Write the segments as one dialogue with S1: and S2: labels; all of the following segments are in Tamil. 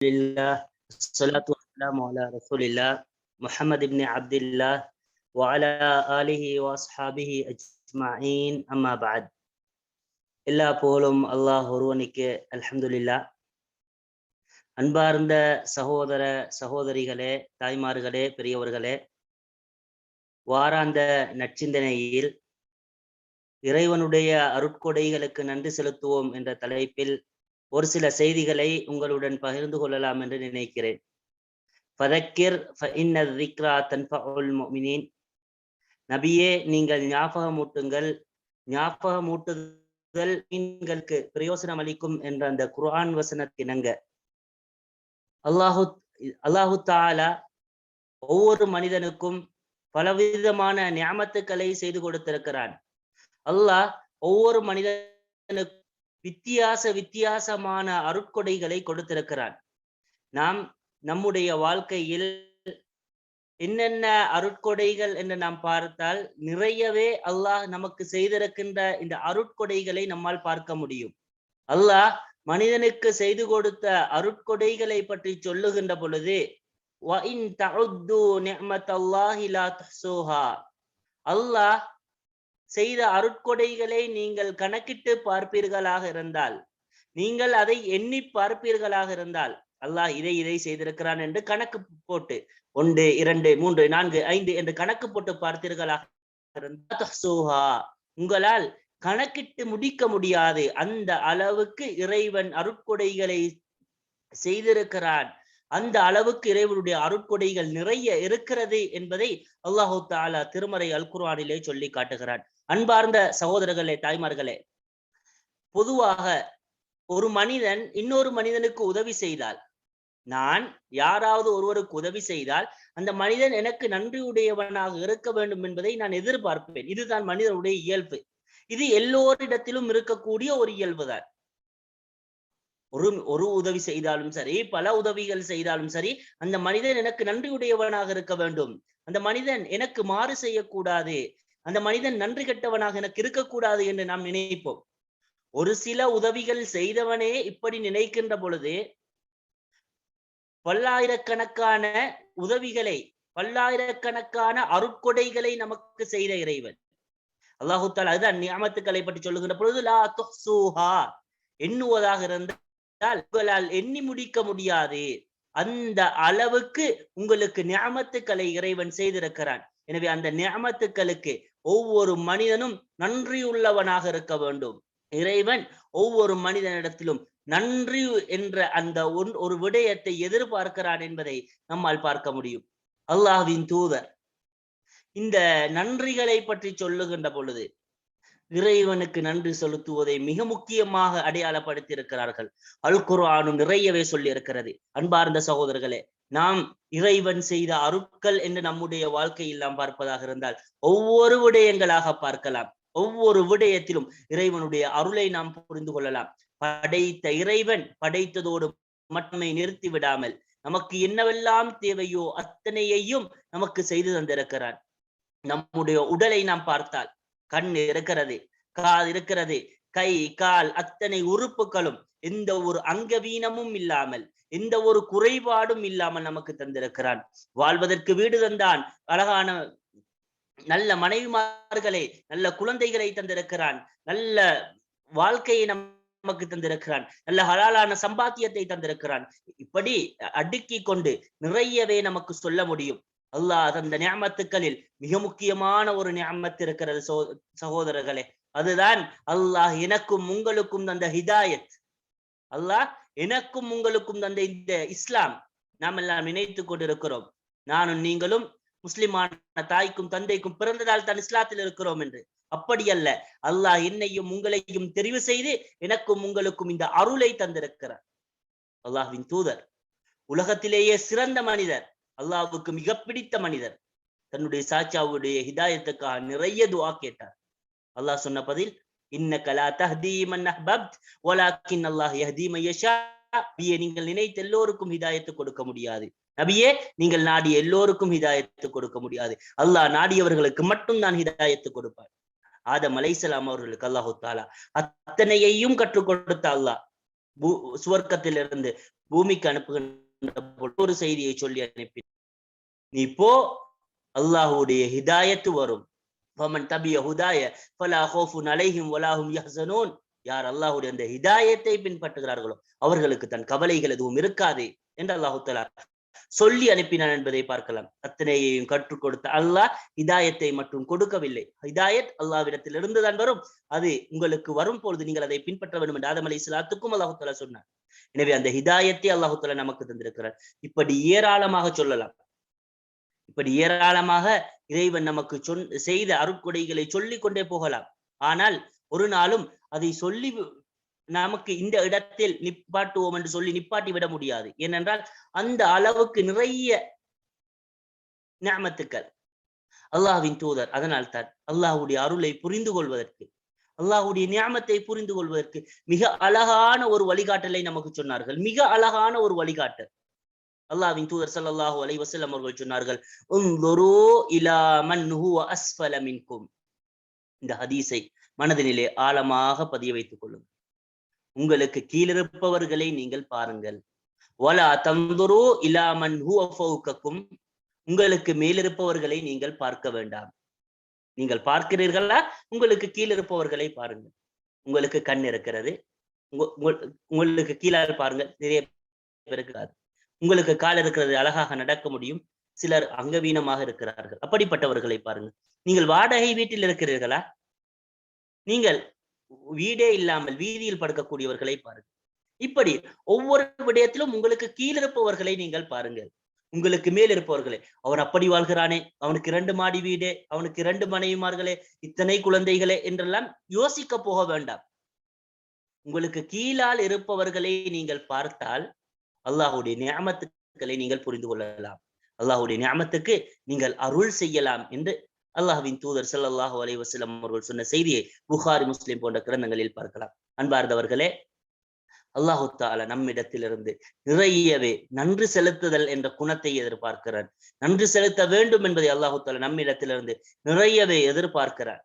S1: لله الصلاة والسلام على رسول الله محمد بن عبد الله وعلى آله وأصحابه أجمعين أما بعد எல்லா புகழும் அல்லாஹ் ஒருவனுக்கு அல்ஹம்துலில்லா அன்பார்ந்த சகோதர சகோதரிகளே தாய்மார்களே பெரியவர்களே வாராந்த நற்சிந்தனையில் இறைவனுடைய அருட்கொடைகளுக்கு நன்றி செலுத்துவோம் என்ற தலைப்பில் ஒரு சில செய்திகளை உங்களுடன் பகிர்ந்து கொள்ளலாம் என்று நினைக்கிறேன். ஃபதக்கிர் நபியே நீங்கள் ஞாபகமூட்டுங்கள். ஞாபகமூட்டுதல் மீன்களுக்கு பிரயோசனம் அளிக்கும் என்ற அந்த குர்ஆன் வசனத்தினங்க அல்லாஹு அல்லாஹு தாலா ஒவ்வொரு மனிதனுக்கும் பலவிதமான ஞாபத்துக்களை செய்து கொடுத்திருக்கிறான். அல்லாஹ் ஒவ்வொரு மனிதனுக்கும் வித்தியாச வித்தியாசமான அருட்கொடைகளை கொடுத்திருக்கிறான் நாம் நம்முடைய வாழ்க்கையில் என்னென்ன அருட்கொடைகள் என்று நாம் பார்த்தால் நிறையவே அல்லாஹ் நமக்கு செய்திருக்கின்ற இந்த அருட்கொடைகளை நம்மால் பார்க்க முடியும். அல்லாஹ் மனிதனுக்கு செய்து கொடுத்த அருட்கொடைகளை பற்றி சொல்லுகின்ற பொழுது அல்லாஹ் செய்த அருட்கொடைகளை நீங்கள் கணக்கிட்டு பார்ப்பீர்களாக இருந்தால் நீங்கள் அதை எண்ணி பார்ப்பீர்களாக இருந்தால் அல்லாஹ் இதை இதை செய்திருக்கிறான் என்று கணக்கு போட்டு ஒன்று இரண்டு மூன்று நான்கு ஐந்து என்று கணக்கு போட்டு பார்த்தீர்களாக இருந்தால் உங்களால் கணக்கிட்டு முடிக்க முடியாது. அந்த அளவுக்கு இறைவன் அருட்கொடைகளை செய்திருக்கிறான். அந்த அளவுக்கு இறைவனுடைய அருட்கொடைகள் நிறைய இருக்கிறது என்பதை அல்லாஹு தாலா திருமறை அல்குர்வானிலே சொல்லி காட்டுகிறான். அன்பார்ந்த சகோதரர்களே தாய்மார்களே பொதுவாக ஒரு மனிதன் இன்னொரு மனிதனுக்கு உதவி செய்தால் நான் யாராவது ஒருவருக்கு உதவி செய்தால் அந்த மனிதன் எனக்கு நன்றியுடையவனாக இருக்க வேண்டும் என்பதை நான் எதிர்பார்ப்பேன். இதுதான் மனிதனுடைய இயல்பு. இது எல்லோரிடத்திலும் இருக்கக்கூடிய ஒரு இயல்புதான். ஒரு ஒரு உதவி செய்தாலும் சரி பல உதவிகள் செய்தாலும் சரி அந்த மனிதன் எனக்கு நன்றியுடையவனாக இருக்க வேண்டும். அந்த மனிதன் எனக்கு மாறு செய்யக்கூடாது. அந்த மனிதன் நன்றி கெட்டவனாக எனக்கு இருக்கக்கூடாது என்று நாம் நினைப்போம். ஒரு சில உதவிகள் செய்தவனே இப்படி நினைக்கின்ற பொழுது பல்லாயிரக்கணக்கான உதவிகளை பல்லாயிரக்கணக்கான அருட்கொடைகளை நமக்கு செய்த இறைவன். அல்லாஹு தாலா அதுதான் நியமத்துக்களை பற்றி சொல்லுகின்ற பொழுது லா துஹ்சூஹா எண்ணுவதாக இருந்தால் உங்களால் எண்ணி முடிக்க முடியாது. அந்த அளவுக்கு உங்களுக்கு ஞாமத்துக்களை இறைவன் செய்திருக்கிறான். எனவே அந்த ஞாமத்துக்களுக்கு ஒவ்வொரு மனிதனும் நன்றியுள்ளவனாக இருக்க வேண்டும். இறைவன் ஒவ்வொரு மனிதனிடத்திலும் நன்றி என்ற அந்த ஒன் ஒரு விடயத்தை எதிர்பார்க்கிறான் என்பதை நம்மால் பார்க்க முடியும். அல்லாஹ்வின் தூதர் இந்த நன்றிகளை பற்றி சொல்லுகின்ற பொழுது இறைவனுக்கு நன்றி செலுத்துவதை மிக முக்கியமாக அடையாளப்படுத்தி இருக்கிறார்கள் அல் குர்ஆனும் நிறையவே சொல்லி இருக்கிறது அன்பார்ந்த சகோதரர்களே நாம் இறைவன் செய்த அருட்கள் என்று நம்முடைய வாழ்க்கையில் நாம் பார்ப்பதாக இருந்தால் ஒவ்வொரு விடயங்களாக பார்க்கலாம். ஒவ்வொரு விடயத்திலும் இறைவனுடைய அருளை நாம் புரிந்து கொள்ளலாம். படைத்த இறைவன் படைத்ததோடு மட்டுமே நிறுத்தி விடாமல் நமக்கு என்னவெல்லாம் தேவையோ அத்தனையையும் நமக்கு செய்து தந்திருக்கிறான். நம்முடைய உடலை நாம் பார்த்தால் கண் இருக்கிறது கால் இருக்கிறது கை கால் அத்தனை உறுப்புகளும் எந்த ஒரு அங்கவீனமும் இல்லாமல் எந்த ஒரு குறைபாடும் இல்லாமல் நமக்கு தந்திருக்கிறான். வாழ்வதற்கு வீடு தந்தான் அழகான நல்ல மனைவிமார்களை நல்ல குழந்தைகளை தந்திருக்கிறான் நல்ல வாழ்க்கையை நமக்கு தந்திருக்கிறான் நல்ல ஹலாலான சம்பாத்தியத்தை தந்திருக்கிறான். இப்படி அடுக்கி கொண்டு நிறையவே நமக்கு சொல்ல முடியும். அல்லாஹ் தந்த ஞாபத்துக்களில் மிக முக்கியமான ஒரு ஞாபத்து இருக்கிறது சோ சகோதரர்களே. அதுதான் அல்லாஹ் எனக்கும் உங்களுக்கும் தந்த ஹிதாயத். அல்லாஹ் எனக்கும் உங்களுக்கும் தந்த இந்த இஸ்லாம் நாம் எல்லாம் நினைத்து கொண்டிருக்கிறோம். நானும் நீங்களும் முஸ்லிமான தாய்க்கும் தந்தைக்கும் பிறந்ததால் தான் இஸ்லாத்தில் இருக்கிறோம் என்று. அப்படி அல்ல. அல்லாஹ் என்னையும் உங்களையும் தெரிவு செய்து எனக்கும் உங்களுக்கும் இந்த அருளை தந்திருக்கிறார். அல்லாஹ்வின் தூதர். உலகத்திலேயே சிறந்த மனிதர். அல்லாவுக்கு மிக பிடித்த மனிதர். தன்னுடைய சாச்சாவுடைய ஹிதாயத்துக்காக நிறைய துவா கேட்டார். அல்லாஹ் சொன்ன பதில் தஹ்தீமன் அஹ்பப்த் வலாக்கின் அல்லாஹ் யஹ்தீம யஷா. நபியே நீங்கள் நினைத்த எல்லோருக்கும் ஹிதாயத்து கொடுக்க முடியாது. நபியே நீங்கள் நாடிய எல்லோருக்கும் ஹிதாயத்து கொடுக்க முடியாது. அல்லாஹ் நாடியவர்களுக்கு மட்டும் தான் ஹிதாயத்து கொடுப்பார். ஆதம் அலைசலாம் அவர்களுக்கு அல்லாஹு தாலா அத்தனையையும் கற்றுக் கொடுத்த அல்லாஹ். சுவர்க்கத்திலிருந்து பூமிக்கு அனுப்புகின்ற ஒரு செய்தியை சொல்லி அனுப்பி நீ போ அல்லாஹுடைய ஹிதாயத்து வரும். ஃபமன் தபிய ஹுதாய ஃபலா ஹோஃபுன் அலைஹிம் வலாஹும் யஹ்சனூன். யார் அல்லாஹுடைய அந்த ஹிதாயத்தை பின்பற்றுகிறார்களோ அவர்களுக்கு தன் கவலைகள் எதுவும் இருக்காது என்று அல்லாஹு தலா சொல்லி அனுப்பினான் என்பதை பார்க்கலாம். அத்தனையையும் கற்றுக் கொடுத்த அல்லாஹ் ஹிதாயத்தை மட்டும் கொடுக்கவில்லை. ஹிதாயத் அல்லாவிடத்தில் இருந்துதான் வரும். அது உங்களுக்கு வரும் பொழுது நீங்கள் அதை பின்பற்ற வேண்டும் என்று ஆதம் அலி இஸ்லாத்துக்கும் அல்லாஹு சொன்னார் எனவே அந்த ஹிதாயத்தை அல்லாஹு நமக்கு தந்திருக்கிறார். இப்படி ஏராளமாக சொல்லலாம். இப்படி ஏராளமாக இறைவன் நமக்கு சொன் செய்த அருட்கொடைகளை சொல்லிக் கொண்டே போகலாம். ஆனால் ஒரு நாளும் அதை சொல்லி நமக்கு இந்த இடத்தில் நிப்பாட்டுவோம் என்று சொல்லி நிப்பாட்டி விட முடியாது. ஏனென்றால் அந்த அளவுக்கு நிறைய ஞாமத்துக்கள் அல்லாஹ்வின் தூதர் அதனால் தான் அல்லாஹுடைய அருளை புரிந்து கொள்வதற்கு அல்லாஹுடைய நியாமத்தை புரிந்து கொள்வதற்கு மிக அழகான ஒரு வழிகாட்டலை நமக்கு சொன்னார்கள். மிக அழகான ஒரு வழிகாட்டல். அல்லாஹ்வின் தூதர் சல்லாஹூ அலை வசல்லம் அவர்கள் சொன்னார்கள் இலா மன் இந்த ஹதீஸை மனதினிலே ஆழமாக பதிய வைத்துக் கொள்ளுங்கள். உங்களுக்கு கீழிருப்பவர்களை நீங்கள் பாருங்கள். வலா தந்துரு இல்லாமன் உங்களுக்கு மேலிருப்பவர்களை நீங்கள் பார்க்க வேண்டாம். நீங்கள் பார்க்கிறீர்களா? உங்களுக்கு கீழிருப்பவர்களை பாருங்கள். உங்களுக்கு கண் இருக்கிறது. உங்களுக்கு கீழே பாருங்க நிறைய இருக்கிறார் உங்களுக்கு கால் இருக்கிறது அழகாக நடக்க முடியும். சிலர் அங்கவீனமாக இருக்கிறார்கள். அப்படிப்பட்டவர்களை பாருங்கள். நீங்கள் வாடகை வீட்டில் இருக்கிறீர்களா? நீங்கள் வீடே இல்லாமல் வீதியில் படுக்கக்கூடியவர்களை பாருங்கள். இப்படி ஒவ்வொரு விடயத்திலும் உங்களுக்கு கீழிருப்பவர்களை நீங்கள் பாருங்கள். உங்களுக்கு மேல் இருப்பவர்களே அவன் அப்படி வாழ்கிறானே அவனுக்கு இரண்டு மாடி வீடே அவனுக்கு இரண்டு மனைவிமார்களே இத்தனை குழந்தைகளே என்றெல்லாம் யோசிக்க போக வேண்டாம். உங்களுக்கு கீழால் இருப்பவர்களை நீங்கள் பார்த்தால் அல்லாஹுடைய நியமத்துக்களை நீங்கள் புரிந்து கொள்ளலாம். அல்லாஹுடைய நியாமத்துக்கு நீங்கள் அருள் செய்யலாம் என்று அல்லாஹ்வின் தூதர் ஸல்லல்லாஹு அலை வசலம் அவர்கள் சொன்ன செய்தியை புகாரி முஸ்லிம் போன்ற கிரந்தங்களில் பார்க்கலாம். அன்பார்ந்தவர்களே அல்லாஹு தால நம்மிடத்திலிருந்து நிறையவே நன்றி செலுத்துதல் என்ற குணத்தை எதிர்பார்க்கிறார் நன்றி செலுத்த வேண்டும் என்பதை அல்லாஹு தால நம்மிடத்திலிருந்து நிறையவே எதிர்பார்க்கிறார்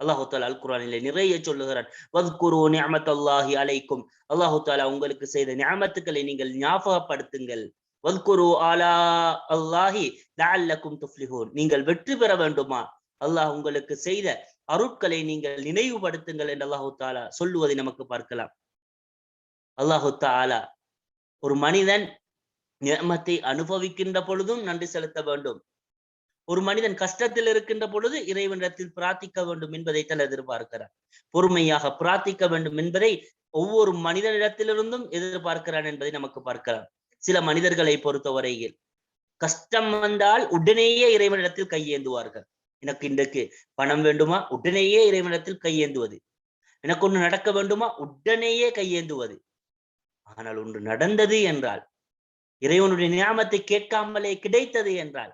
S1: அல்லாஹு தாலா அல் குரானிலே நிறைய சொல்லுகிறான் வத்குரு நியமத்தல்லாஹி அலைக்கும். அல்லாஹு தாலா உங்களுக்கு செய்த நியமத்துக்களை நீங்கள் ஞாபகப்படுத்துங்கள். வல்குரு ஆலா அல்லாஹி லஅல்லக்கும் துஃப்லிஹூன். நீங்கள் வெற்றி பெற வேண்டுமா? அல்லாஹ் உங்களுக்கு செய்த அருட்களை நீங்கள் நினைவுபடுத்துங்கள் என்று அல்லாஹு தாலா சொல்லுவதை நமக்கு பார்க்கலாம். அல்லாஹு தாலா ஒரு மனிதன் நியமத்தை அனுபவிக்கின்ற பொழுதும் நன்றி செலுத்த வேண்டும். ஒரு மனிதன் கஷ்டத்தில் இருக்கின்ற பொழுது இறைவனிடத்தில் பிரார்த்திக்க வேண்டும் என்பதை தான் எதிர்பார்க்கிறார் பொறுமையாக பிரார்த்திக்க வேண்டும் என்பதை ஒவ்வொரு மனிதனிடத்திலிருந்தும் எதிர்பார்க்கிறான் என்பதை நமக்கு பார்க்கலாம். சில மனிதர்களை பொறுத்தவரையில். கஷ்டம் வந்தால் உடனேயே இறைவனிடத்தில் கையேந்துவார்கள். எனக்கு இன்றைக்கு பணம் வேண்டுமா? உடனேயே இறைவனிடத்தில் கையேந்துவது. எனக்கு ஒன்று நடக்க வேண்டுமா? உடனேயே கையேந்துவது. ஆனால் ஒன்று நடந்தது என்றால் இறைவனுடைய நியாமத்தை கேட்காமலே கிடைத்தது என்றால்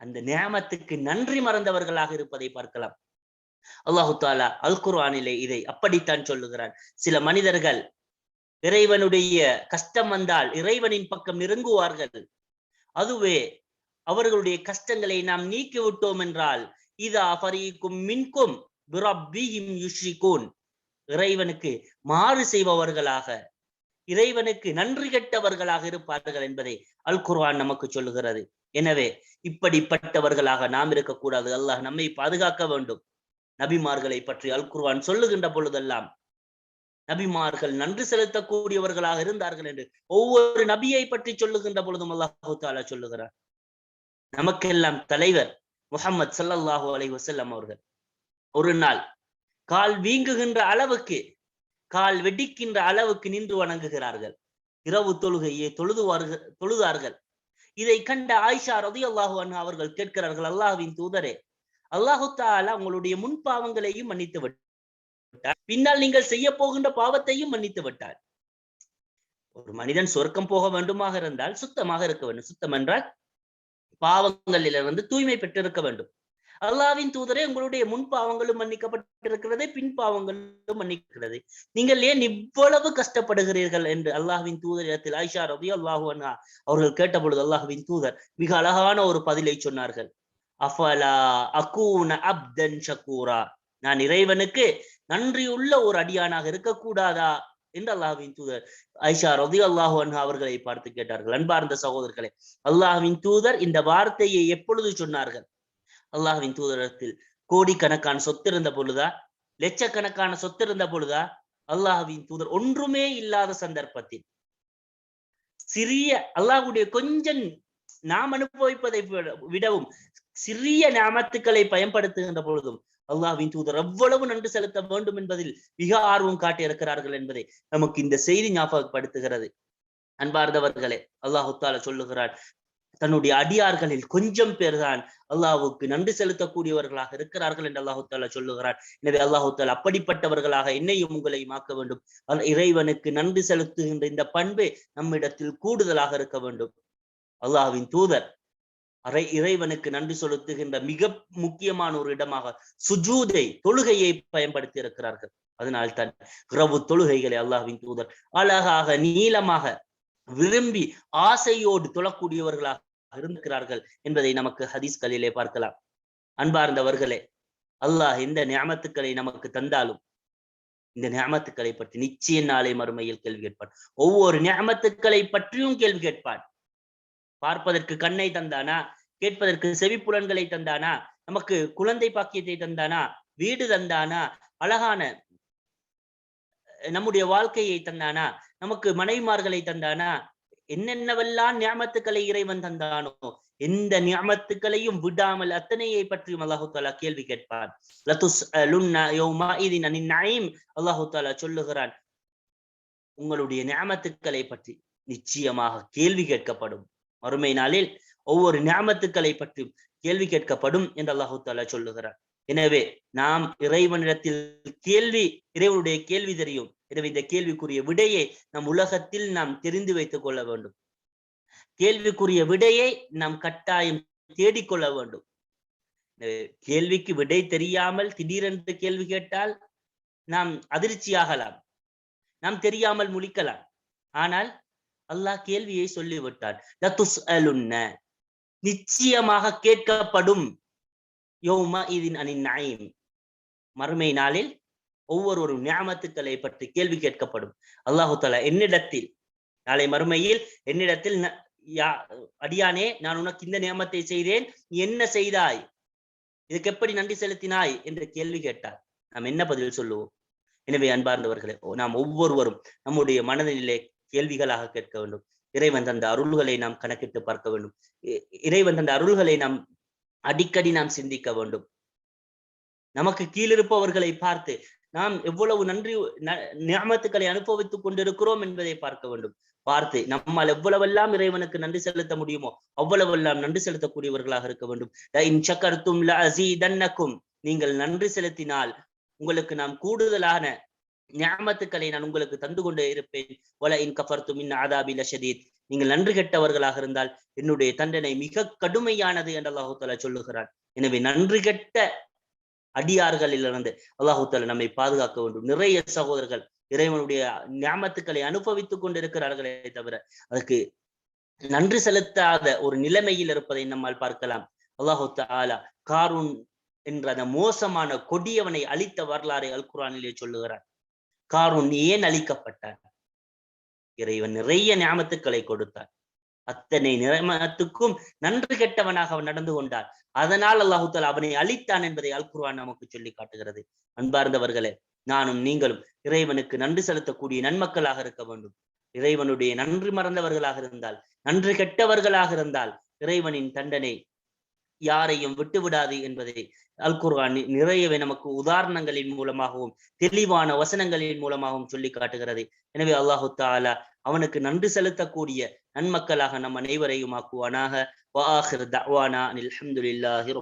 S1: அந்த நியாமத்துக்கு நன்றி மறந்தவர்களாக இருப்பதை பார்க்கலாம். அல்லாஹு தாலா அல் குர்ஆனிலே இதை அப்படித்தான் சொல்லுகிறான். சில மனிதர்கள் இறைவனுடைய கஷ்டம் வந்தால் இறைவனின் பக்கம் நெருங்குவார்கள் அதுவே அவர்களுடைய கஷ்டங்களை நாம் நீக்கி விட்டோம் என்றால் இதா ஃபரீக்கும் மின்கும் பிரப்பிஹிம் யுஷ்ரிகூன். இறைவனுக்கு மாறு செய்பவர்களாக இறைவனுக்கு நன்றி கெட்டவர்களாக இருப்பார்கள் என்பதை அல் குர்ஆன் நமக்கு சொல்லுகிறது. எனவே இப்படிப்பட்டவர்களாக நாம் இருக்கக்கூடாது. அல்லாஹ் நம்மை பாதுகாக்க வேண்டும். நபிமார்களை பற்றி அல் குர்ஆன் சொல்லுகின்ற பொழுதெல்லாம் நபிமார்கள் நன்றி செலுத்தக்கூடியவர்களாக இருந்தார்கள் என்று ஒவ்வொரு நபியை பற்றி சொல்லுகின்ற பொழுதும் அல்லாஹு தாலா சொல்லுகிறார். நமக்கெல்லாம் தலைவர் முகமது சல்லல்லாஹு அலை வசல்லம் அவர்கள். ஒரு நாள் கால் வீங்குகின்ற அளவுக்கு கால் வெடிக்கின்ற அளவுக்கு நின்று வணங்குகிறார்கள். இரவு தொழுகையை தொழுதுவார்கள் தொழுதார்கள். இதை கண்ட ஆயிஷா ரதி அல்லாஹு அவர்கள் கேட்கிறார்கள் அல்லாஹுவின் தூதரே அல்லாஹு தாலா உங்களுடைய முன்பாவங்களையும் மன்னித்து மன்னித்து விட்டார். பின்னால் நீங்கள் செய்ய போகின்ற பாவத்தையும் மன்னித்து விட்டார். ஒரு மனிதன் சொர்க்கம் போக வேண்டுமாக இருந்தால் சுத்தமாக இருக்க வேண்டும். சுத்தம் என்றால் பாவங்களிலிருந்து தூய்மை பெற்றிருக்க வேண்டும். அல்லாவின் தூதரே உங்களுடைய முன் பாவங்களும் மன்னிக்கப்பட்டிருக்கிறது பின் பாவங்களும் மன்னிக்கிறது. நீங்கள் ஏன் இவ்வளவு கஷ்டப்படுகிறீர்கள் என்று அல்லாஹ்வின் தூதர் இடத்தில் ஆயிஷா ரபி அல்லாஹு அவர்கள் கேட்ட பொழுது அல்லாஹ்வின் தூதர் மிக அழகான ஒரு பதிலை சொன்னார்கள். அஃபலா அகூன அப்தன் ஷக்கூரா நான் இறைவனுக்கு நன்றியுள்ள ஒரு அடியானாக இருக்கக்கூடாதா? என்று அல்லாஹ்வின் தூதர் ஐஷா ரதி அல்லாஹு அன்ஹா அவர்களை பார்த்து கேட்டார்கள். அன்பார்ந்த சகோதரர்களே அல்லாஹ்வின் தூதர் இந்த வார்த்தையை எப்பொழுது சொன்னார்கள்? அல்லாஹ்வின் தூதரத்தில் கோடிக்கணக்கான சொத்து இருந்த பொழுதா? லட்சக்கணக்கான சொத்து இருந்த பொழுதா? அல்லாஹ்வின் தூதர் ஒன்றுமே இல்லாத சந்தர்ப்பத்தில். சிறிய அல்லாஹுடைய கொஞ்சம் நாம் அனுபவிப்பதை விட- விடவும் சிறிய நாமத்துக்களை பயன்படுத்துகின்ற பொழுதும் அல்லாஹ்வின் தூதர் எவ்வளவு நன்றி செலுத்த வேண்டும் என்பதில் மிக ஆர்வம் காட்டி இருக்கிறார்கள் என்பதை நமக்கு இந்த செய்தி ஞாபகப்படுத்துகிறது. அன்பார்ந்தவர்களே அல்லாஹு சொல்லுகிறார் தன்னுடைய அடியார்களில் கொஞ்சம் பேர்தான் அல்லாஹுக்கு நன்றி செலுத்தக்கூடியவர்களாக இருக்கிறார்கள் என்று அல்லாஹு தாலா சொல்லுகிறார் எனவே அல்லாஹு தாலா அப்படிப்பட்டவர்களாக என்னையும் உங்களையும் ஆக்க வேண்டும். இறைவனுக்கு நன்றி செலுத்துகின்ற இந்த பண்பு நம்மிடத்தில் கூடுதலாக இருக்க வேண்டும். அல்லாஹ்வின் தூதர் அரை இறைவனுக்கு நன்றி செலுத்துகின்ற மிக முக்கியமான ஒரு இடமாக சுஜூதை தொழுகையை பயன்படுத்தி இருக்கிறார்கள் அதனால்தான் இரவு தொழுகைகளை அல்லாஹின் தூதர் அழகாக நீளமாக விரும்பி ஆசையோடு தொழக்கூடியவர்களாக இருக்கிறார்கள் என்பதை நமக்கு ஹதீஸ்களிலே பார்க்கலாம். அன்பார்ந்தவர்களே அல்லாஹ் இந்த ஞாமத்துக்களை நமக்கு தந்தாலும் இந்த ஞாமத்துக்களை பற்றி நிச்சய நாளை மறுமையில் கேள்வி கேட்பான். ஒவ்வொரு ஞாமத்துக்களை பற்றியும் கேள்வி கேட்பான். பார்ப்பதற்கு கண்ணை தந்தானா? கேட்பதற்கு செவிப்புலன்களை தந்தானா? நமக்கு குழந்தை பாக்கியத்தை தந்தானா? வீடு தந்தானா? அழகான நம்முடைய வாழ்க்கையை தந்தானா? நமக்கு மனைவிமார்களை தந்தானா? என்னென்னவெல்லாம் நியமத்துக்களை இறைவன் தந்தானோ எந்த ஞாமத்துக்களையும் விடாமல் அத்தனையை பற்றியும் அல்லாஹு தாலா கேள்வி கேட்பான். அல்லாஹு தாலா சொல்லுகிறான். உங்களுடைய நியமத்துக்களை பற்றி நிச்சயமாக கேள்வி கேட்கப்படும். மறுமை நாளில் ஒவ்வொரு ஞாமத்துக்களை பற்றியும் கேள்வி கேட்கப்படும் என்று அல்லாஹு தாலா சொல்லுகிறார். எனவே நாம் இறைவனிடத்தில் கேள்வி இறைவனுடைய கேள்வி தெரியும். எனவே இந்த கேள்விக்குரிய விடையை நம் உலகத்தில் நாம் தெரிந்து வைத்துக் கொள்ள வேண்டும். கேள்விக்குரிய விடையை நாம் கட்டாயம் தேடிக்கொள்ள வேண்டும். கேள்விக்கு விடை தெரியாமல் திடீரென்று கேள்வி கேட்டால் நாம் அதிர்ச்சியாகலாம். நாம் தெரியாமல் முழிக்கலாம். ஆனால் அல்லாஹ் கேள்வியை சொல்லிவிட்டான். நிச்சயமாக கேட்கப்படும். யோமா இதின் அணி நாயின் மறுமை நாளில் ஒவ்வொரு ஞாமத்துக்களை பற்றி கேள்வி கேட்கப்படும். அல்லாஹு தலா என்னிடத்தில் நாளை மறுமையில் என்னிடத்தில் ந- யா- அடியானே நான் உனக்கு இந்த நியமத்தை செய்தேன் நீ என்ன செய்தாய்? இதுக்கு எப்படி நன்றி செலுத்தினாய்? என்று கேள்வி கேட்டார். நாம் என்ன பதில் சொல்லுவோம்? எனவே அன்பார்ந்தவர்களே ஓ, நாம் ஒவ்வொருவரும் நம்முடைய மனதிலே கேள்விகளாக கேட்க வேண்டும். இறைவன் தந்த அருள்களை நாம் கணக்கிட்டு பார்க்க வேண்டும். இ- இறைவன் தந்த அருள்களை நாம் அடிக்கடி நாம் சிந்திக்க வேண்டும். நமக்கு கீழிருப்பவர்களை பார்த்து நாம் எவ்வளவு நன்றி நியமத்துக்களை அனுபவித்துக் கொண்டிருக்கிறோம் என்பதை பார்க்க வேண்டும். பார்த்து நம்மால் எவ்வளவெல்லாம் இறைவனுக்கு நன்றி செலுத்த முடியுமோ அவ்வளவெல்லாம் நன்றி செலுத்தக்கூடியவர்களாக இருக்க வேண்டும். நீங்கள் நன்றி செலுத்தினால் உங்களுக்கு நாம் கூடுதலான ஞாமத்துக்களை நான் உங்களுக்கு தந்து கொண்டே இருப்பேன். வல இன் கஃபர்த்து மின் ஆதாபி லஷதீத். நீங்கள் நன்றி கெட்டவர்களாக இருந்தால் என்னுடைய தண்டனை மிக கடுமையானது என்று அல்லாஹு தாலா சொல்லுகிறான். எனவே நன்றி கெட்ட அடியார்களிலிருந்து அல்லாஹு தாலா நம்மை பாதுகாக்க வேண்டும். நிறைய சகோதரர்கள் இறைவனுடைய ஞாமத்துக்களை அனுபவித்துக் கொண்டிருக்கிறார்களே தவிர அதற்கு நன்றி செலுத்தாத ஒரு நிலைமையில் இருப்பதை நம்மால் பார்க்கலாம். அல்லாஹு தாலா காரூன் என்ற அந்த மோசமான கொடியவனை அழித்த வரலாறை அல் குரானிலே சொல்லுகிறார் காரூன் ஏன் அழிக்கப்பட்டார் இறைவன் நிறைய ஞாபத்துக்களை கொடுத்தார் அத்தனை நிறமத்துக்கும் நன்று கெட்டவனாக அவன் நடந்து கொண்டார் அதனால் அல்லாஹு அவனை அழித்தான் என்பதை அல்குர்வான் நமக்கு சொல்லி காட்டுகிறது. அன்பார்ந்தவர்களே நானும் நீங்களும் இறைவனுக்கு நன்றி செலுத்தக்கூடிய நன்மக்களாக இருக்க வேண்டும். இறைவனுடைய நன்றி மறந்தவர்களாக இருந்தால் நன்று கெட்டவர்களாக இருந்தால் இறைவனின் தண்டனை யாரையும் விட்டு விடாது என்பதை அல் குர்ஆன் நிறையவே நமக்கு உதாரணங்களின் மூலமாகவும் தெளிவான வசனங்களின் மூலமாகவும் சொல்லி காட்டுகிறது. எனவே அல்லாஹு தாலா அவனுக்கு நன்றி செலுத்தக்கூடிய நன்மக்களாக நம் அனைவரையும் ஆக்குவானாக. வாஹிர் தவானா அலமதுல்லாஹி